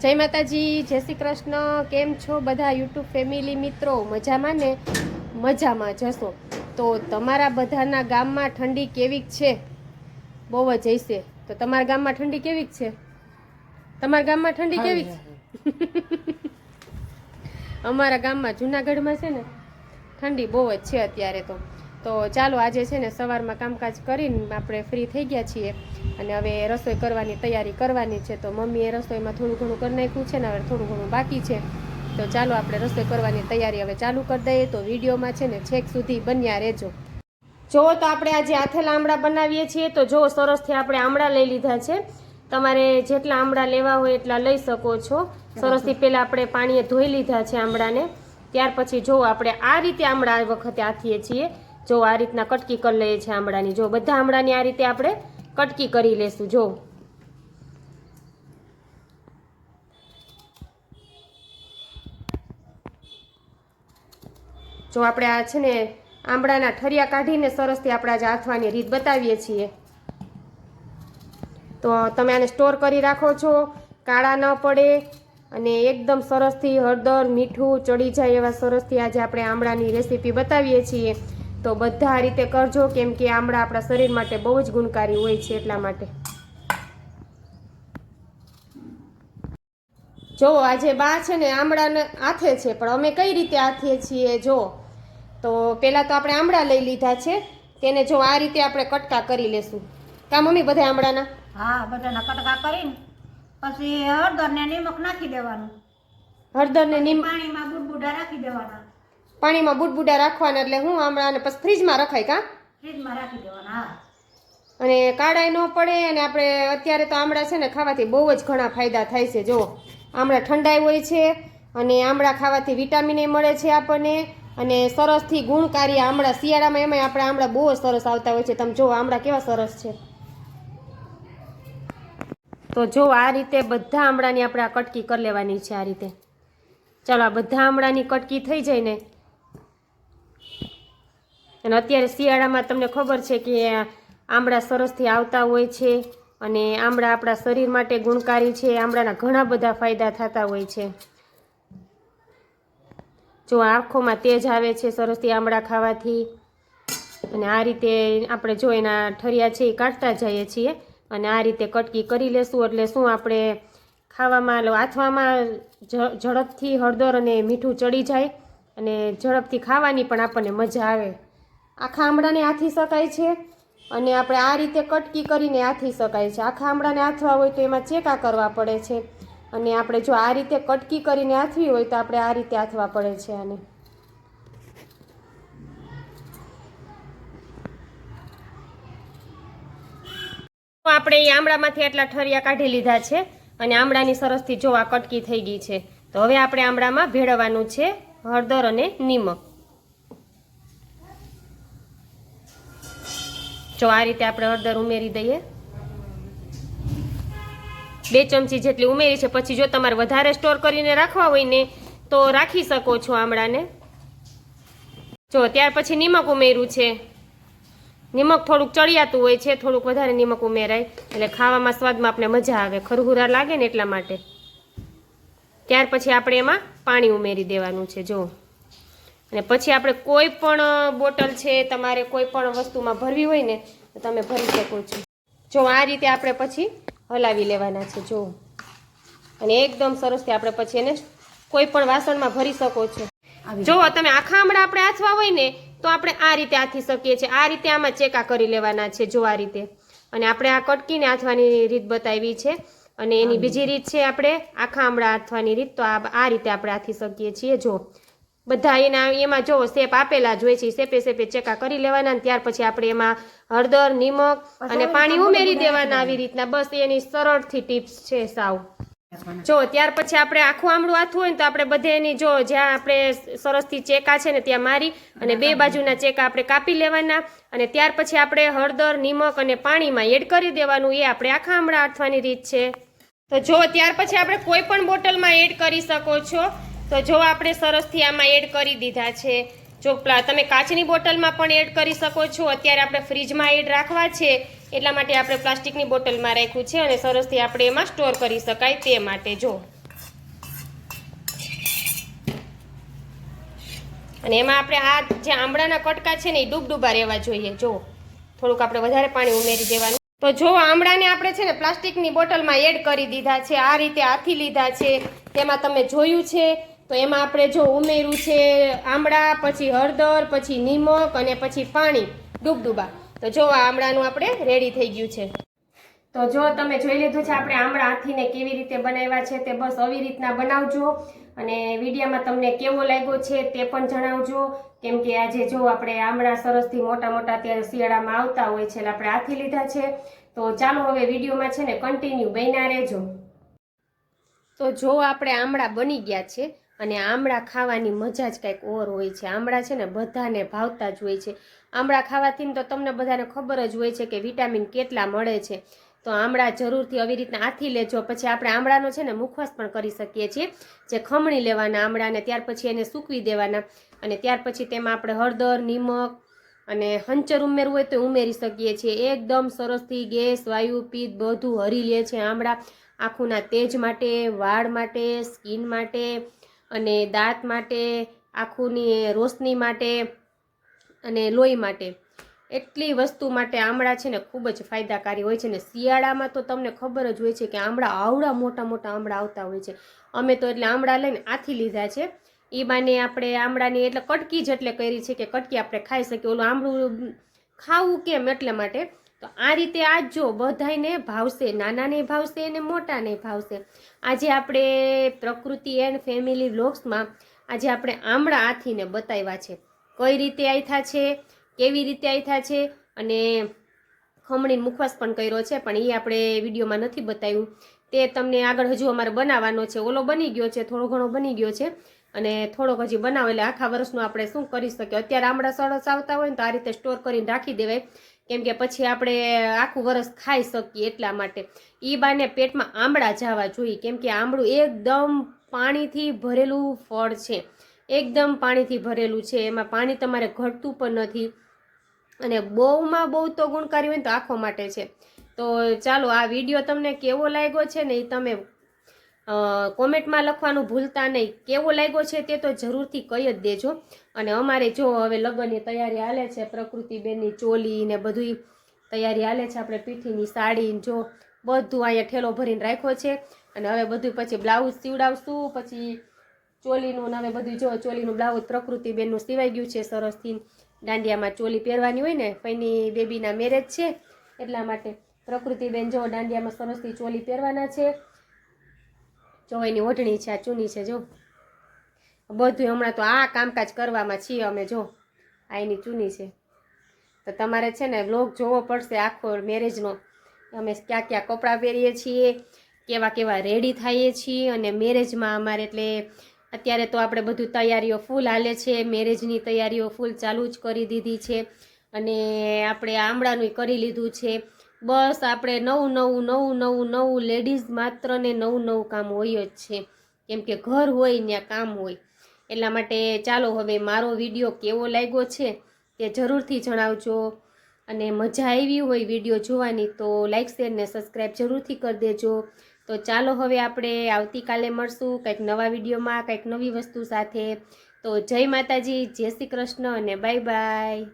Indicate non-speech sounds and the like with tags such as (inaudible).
જય માતાજી જય શ્રી કૃષ્ણ. કેમ છો બધા યુટ્યુબ ફેમિલી મિત્રો? મજામાં ને? મજામાં જશો. તો તમારા બધાના ગામમાં ઠંડી કેવીક છે? બહુ જ હશે. તો તમારા ગામમાં ઠંડી કેવીક છે? તમારા ગામમાં ઠંડી કેવીક છે? (laughs) અમારા ગામમાં જુનાગઢમાં છે ને ઠંડી બહુ જ છે અત્યારે તો. તો ચાલો આજે છે ને સવારમાં કામકાજ કરીને આપણે ફ્રી થઈ ગયા છીએ. અને હવે રસોઈ કરવાની તૈયારી કરવાની છે. તો મમ્મીએ રસોઈમાં થોડું ઘણું કરી નાખ્યું છે ને હવે થોડું ઘણું બાકી છે. તો ચાલો આપણે રસોઈ કરવાની તૈયારી હવે ચાલુ કરી દઈએ. તો વિડીયોમાં છે ને છેક સુધી બન્યા રહેજો. જો તો આપણે આજે આથેલા આમળા બનાવીએ છીએ. તો જો સરસથી આપણે આમળા લઈ લીધા છે. તમારે જેટલા આમળા લેવા હોય એટલા લઈ શકો છો. સરસથી પહેલાં આપણે પાણીએ ધોઈ લીધા છે આમળાને. ત્યાર પછી જો આપણે આ રીતે આમળા આ વખતે આથીએ છીએ. જો આ રીતના કટકી કરી લઈએ છીએ આમળાની. જો બધા આમળાની આ રીતે આપણે કટકી કરી લેશું. જો. જો આપણે આ છે ને આંબળાના ઠરિયા કાઢીને સરસથી આપણે આજે આથવાની રીત બતાવીએ છીએ. તો તમે આને સ્ટોર કરી રાખો છો. કાળા ન પડે અને એકદમ સરસથી હળદર, મીઠું ચડી જાય એવા સરસથી આજે આપણે આમળાની રેસીપી બતાવીએ છીએ. તો બધા આ રીતે કરજો કેમ કે આમળા આપણા શરીર માટે બહુ જ ગુણકારી હોય છે એટલા માટે. જો આજે બા છે ને આમળાને આથે છે પણ અમે કઈ રીતે આથીએ છીએ જો? તો પહેલાં તો આપણે આમળા લઈ લીધા છે તેને જો આ રીતે આપણે કટકા કરી લેશું. કા મમ્મી બધા આમળાના? હા બધાના કટકા કરીને પછી હળદર ને નિમક નાખી દેવાનું. હળદર ને નીમ પાણીમાં બુડબુડા રાખી દેવાના. પાણીમાં બુડબુડા રાખવાના એટલે હું આમળાને પછી ફ્રીજમાં રખાય કા? ફ્રીજમાં રાખી દેવાના હા. અને કાળાય ન પડે અને આપણે અત્યારે તો આમળા છે ને ખાવાથી બહુ જ ઘણા ફાયદા થાય છે જો આમળા ઠંડાઈ હોય છે અને આમળા ખાવાથી વિટામિન એ મળે છે આપણને. અને સરસથી ગુણકારી આમળા શિયાળામાં એમાંય આપણે આમળા બહુ જ સરસ આવતા હોય છે. તમે જો આમળા કેવા સરસ છે. તો જો આ રીતે બધા આમળાની આપણે આ કટકી કરી લેવાની છે આ રીતે. ચાલો આ બધા આમળાની કટકી થઈ જાય ને અને અત્યારે શિયાળામાં તમને ખબર છે કે આમળા સરસથી આવતા હોય છે અને આમળા આપણા શરીર માટે ગુણકારી છે. આમળાના ઘણા બધા ફાયદા થતા હોય છે. જો આંખોમાં તેજ આવે છે સરસથી આમળા ખાવાથી અને આ રીતે આપણે જો એના ઠરિયા છે એ કાઢતા જઈએ છીએ અને આ રીતે કટકી કરી લેશું એટલે શું આપણે ખાવામાં આથવામાં ઝડપથી હળદર અને મીઠું ચડી જાય અને ઝડપથી ખાવાની પણ આપણને મજા આવે. આખા આમળાને આથી શકાય છે અને આપણે આ રીતે કટકી કરીને આથી શકાય છે. આખા આમળાને આથવા હોય તો એમાં ચેકા કરવા પડે છે અને આપણે જો આ રીતે કટકી કરીને આથવી હોય તો આપણે આ રીતે આથવા પડે છે આને. આપણે એ આમળામાંથી આટલા ઠરિયા કાઢી લીધા છે અને આમળાની સરસથી જો આ કટકી થઈ ગઈ છે. તો હવે આપણે આમળામાં ભેળવવાનું છે હળદર અને નિમક. જો આ રીતે આપણે હળદર ઉમેરી દઈએ. બે ચમચી જેટલી ઉમેરી છે. પછી જો તમારે વધારે સ્ટોર કરીને રાખવા હોય ને, તો રાખી શકો છો આમળાને. જો ત્યાર પછી નિમક ઉમેર્યું છે. નિમક થોડુંક ચડિયાતું હોય છે, થોડુંક વધારે નિમક ઉમેરાય. એટલે ખાવામાં સ્વાદમાં આપણે મજા આવે. ખરહુરા લાગે ને એટલા માટે. ત્યાર પછી આપણે એમાં પાણી ઉમેરી દેવાનું છે. જો અને પછી આપણે કોઈ પણ બોટલ છે તમારે કોઈ પણ વસ્તુમાં ભરવી હોય ને તો તમે ભરી શકો છો. જો આ રીતે આપણે પછી હલાવી લેવાના છે જો. અને એકદમ સરસથી આપણે પછી એને કોઈ પણ વાસણમાં ભરી શકો છો. જો તમે આખા આમળા આપણે આથવા હોય ને તો આપણે આ રીતે આથી શકીએ છીએ. આ રીતે આમાં ચેકા કરી લેવાના છે જો આ રીતે. અને આપણે આ કટકીને આથવાની રીત બતાવી છે. અને એની બીજી રીત. છે આપણે આખા આમળા આથવાની રીત તો આ આ રીતે આપણે આથી શકીએ છીએ જો. બધા એના એમાં જો શેપ આપેલા જ હોય છે શેપે શેપે ચેકા કરી લેવાના અને ત્યાર પછી આપણે એમાં હળદર નિમક અને પાણી ઉમેરી દેવાના આવી રીતના. બસ એની સરળથી ટિપ્સ છે સાવ. જો ત્યાર પછી આપણે આખું આમળું આથું હોય ને તો આપણે બધે એની જો જ્યાં આપણે સરસથી ચેકા છે ને ત્યાં મારી અને બે બાજુના ચેકા આપણે કાપી લેવાના અને ત્યાર પછી આપણે હળદર નિમક અને પાણીમાં એડ કરી દેવાનું. એ આપણે આખા આમળા આથવાની રીત છે. તો જો ત્યાર પછી આપણે કોઈ પણ બોટલમાં એડ કરી શકો છો. તો જો આપણે સરસથી આમાં એડ કરી દીધા છે, જો તમે કાચની બોટલમાં પણ એડ કરી શકો છો. અત્યારે આપણે ફ્રીજમાં એડ રાખવા છે, એટલા માટે આપણે પ્લાસ્ટિકની બોટલમાં રાખ્યું છે અને સરસથી આપણે એમાં સ્ટોર કરી શકાય તે માટે, જો. અને એમાં આપણે આ જે આમળાના કટકા છે ને, એ ડૂબડૂબા રહેવા જોઈએ, જો. થોડુંક આપણે વધારે પાણી ઉમેરી દેવાનું. તો જો આમળાને આપણે છે ને, પ્લાસ્ટિકની બોટલમાં એડ કરી દીધા છે, આ રીતે આથી લીધા છે. તેમાં તમે જોયું છે તો એમાં આપણે જો ઉમેર્યું છે આમળા, પછી હળદર, પછી નિમક અને પછી પાણી, ડૂબડૂબા. તો જો આ આમળાનું આપણે રેડી થઈ ગયું છે. તો જો તમે જોઈ લીધું છે આપણે આમળા હાથીને કેવી રીતે બનાવ્યા છે તે બસ આવી રીતના બનાવજો. અને વિડીયામાં તમને કેવો લાગ્યો છે તે પણ જણાવજો. કેમ કે આજે જો આપણે આમળા સરસથી મોટા મોટા અત્યારે શિયાળામાં આવતા હોય છે આપણે હાથી લીધા છે. તો ચાલો હવે વિડીયોમાં છે ને કન્ટિન્યુ બન્યા રહેજો. તો જો આપણે આમળા બની ગયા છે. અને આમળા ખાવાની મજા જ કંઈક ઓર હોય છે. આમળા છે ને બધાને ભાવતા જ હોય છે. આમળા ખાવાથી તો તમને બધાને ખબર જ હોય છે કે વિટામિન કેટલા મળે છે. તો આમળા જરૂરથી આવી રીતના આથી લેજો. પછી આપણે આમળાનો છે ને મુખવાસ પણ કરી શકીએ છીએ. જે ખમણી લેવાના આમળાને ત્યાર પછી એને સૂકવી દેવાના. અને ત્યાર પછી તેમાં આપણે હળદર, નિમક અને હંચર ઉમેરવું હોય તો ઉમેરી શકીએ છીએ. એકદમ સરસથી ગેસ, વાયુ, પિત્ત બધું હરી લે છે આમળા. આંખોના તેજ માટે, વાળ માટે, સ્કિન માટે અને દાંત માટે, આંખોની રોશની માટે અને લોહી માટે. એટલી વસ્તુ માટે આમળા છે ને ખૂબ જ ફાયદાકારી હોય છે ને શિયાળામાં તો તમને ખબર જ હોય છે કે આમળા આવડા મોટા મોટા આમળા આવતા હોય છે. અમે તો એટલે આમળા લઈને આથી લીધા છે. એ બાને આપણે આમળાની એટલે કટકી જ એટલે કરી છે કે કટકી આપણે ખાઈ શકીએ. ઓલું આમળું ખાવું કેમ એટલે માટે તો આ રીતે આ જો બધાયને ભાવશે, નાનાને ભાવશે અને મોટાને ભાવશે. આજે આપણે પ્રકૃતિ એન્ડ ફેમિલી વ્લોગ્સમાં આજે આપણે આમળા આથીને બતાવ્યા છે. કઈ રીતે આથા છે, કેવી રીતે આથા છે અને ખમણી મુખવાસ પણ કર્યો છે, પણ એ આપણે વિડીયોમાં નથી બતાવ્યું. તે તમને આગળ હજુ અમારે બનાવવાનો છે. ઓલો બની ગયો છે, થોડો ઘણો બની ગયો છે અને થોડોક હજી બનાવો એટલે આખા વર્ષનું આપણે શું કરી શકીએ? અત્યારે આમળા સરસ આવતા હોય ને તો આ રીતે સ્ટોર કરીને રાખી દેવાય. કેમ કે પછી આપણે આખું વરસ ખાઈ શકીએ એટલા માટે. એ બાને પેટમાં આમળા જવા જોઈએ. કેમ કે આંબળું એકદમ પાણીથી ભરેલું ફળ છે. એકદમ પાણીથી ભરેલું છે. એમાં પાણી તમારે ઘટતું પણ નથી. અને બહુમાં બહુ તો ગુણકારી હોય ને તો આંખો માટે છે. તો ચાલો આ વીડિયો તમને કેવો લાગ્યો છે ને એ તમે કોમેન્ટમાં લખવાનું ભૂલતા નહીં. કેવો લાગ્યો છે તે તો જરૂરથી કહી જ દેજો. અને અમારે જો હવે લગ્નની તૈયારી હાલે છે, પ્રકૃતિબેનની ચોલી ને બધું તૈયારી હાલે છે આપણે પીઠીની સાડી જો બધું અહીંયા ઠેલો ભરીને રાખ્યો છે. અને હવે બધું પછી બ્લાઉઝ સીવડાવશું, પછી ચોલીનું અને હવે બધું જો ચોલીનું બ્લાઉઝ પ્રકૃતિબેનનું સિવાઈ ગયું છે સરસથી દાંડિયામાં ચોલી પહેરવાની હોય ને, ફઈની બેબીના મેરેજ છે. એટલા માટે પ્રકૃતિબેન જો દાંડિયામાં સરસથી ચોલી પહેરવાના છે. જો એની ઓઢણી છે, આ ચૂની છે, જો. બધું હમણાં તો આ કામકાજ કરવામાં છીએ અમે, જો. આ એની ચૂની છે. તો તમારે છે ને વ્લોગ જોવો પડશે આખો મેરેજનો. અમે ક્યાં ક્યાં કપડાં પહેરીએ છીએ, કેવા કેવા રેડી થઈએ છીએ અને મેરેજમાં અમારે એટલે અત્યારે તો આપણે બધું તૈયારીઓ ફૂલ હાલે છે, મેરેજની તૈયારીઓ ફૂલ ચાલુ જ કરી દીધી છે અને આપણે આમળાનું કરી લીધું છે. બસ આપણે નવું નવું નવું નવું નવું લેડીઝ માત્ર ને નવું નવું કામ હોય જ છે. કેમ કે ઘર હોય, ત્યાં કામ હોય. એટલા માટે ચાલો હવે મારો વીડિયો કેવો લાગ્યો છે તે જરૂરથી જણાવજો. અને મજા આવી હોય વીડિયો જોવાની તો લાઇક શેર ને સબસ્ક્રાઈબ જરૂરથી કરી દેજો. તો ચાલો હવે આપણે આવતીકાલે મળશું કંઈક નવા વિડીયોમાં, કંઈક નવી વસ્તુ સાથે. તો જય માતાજી, જય શ્રી કૃષ્ણ અને બાય બાય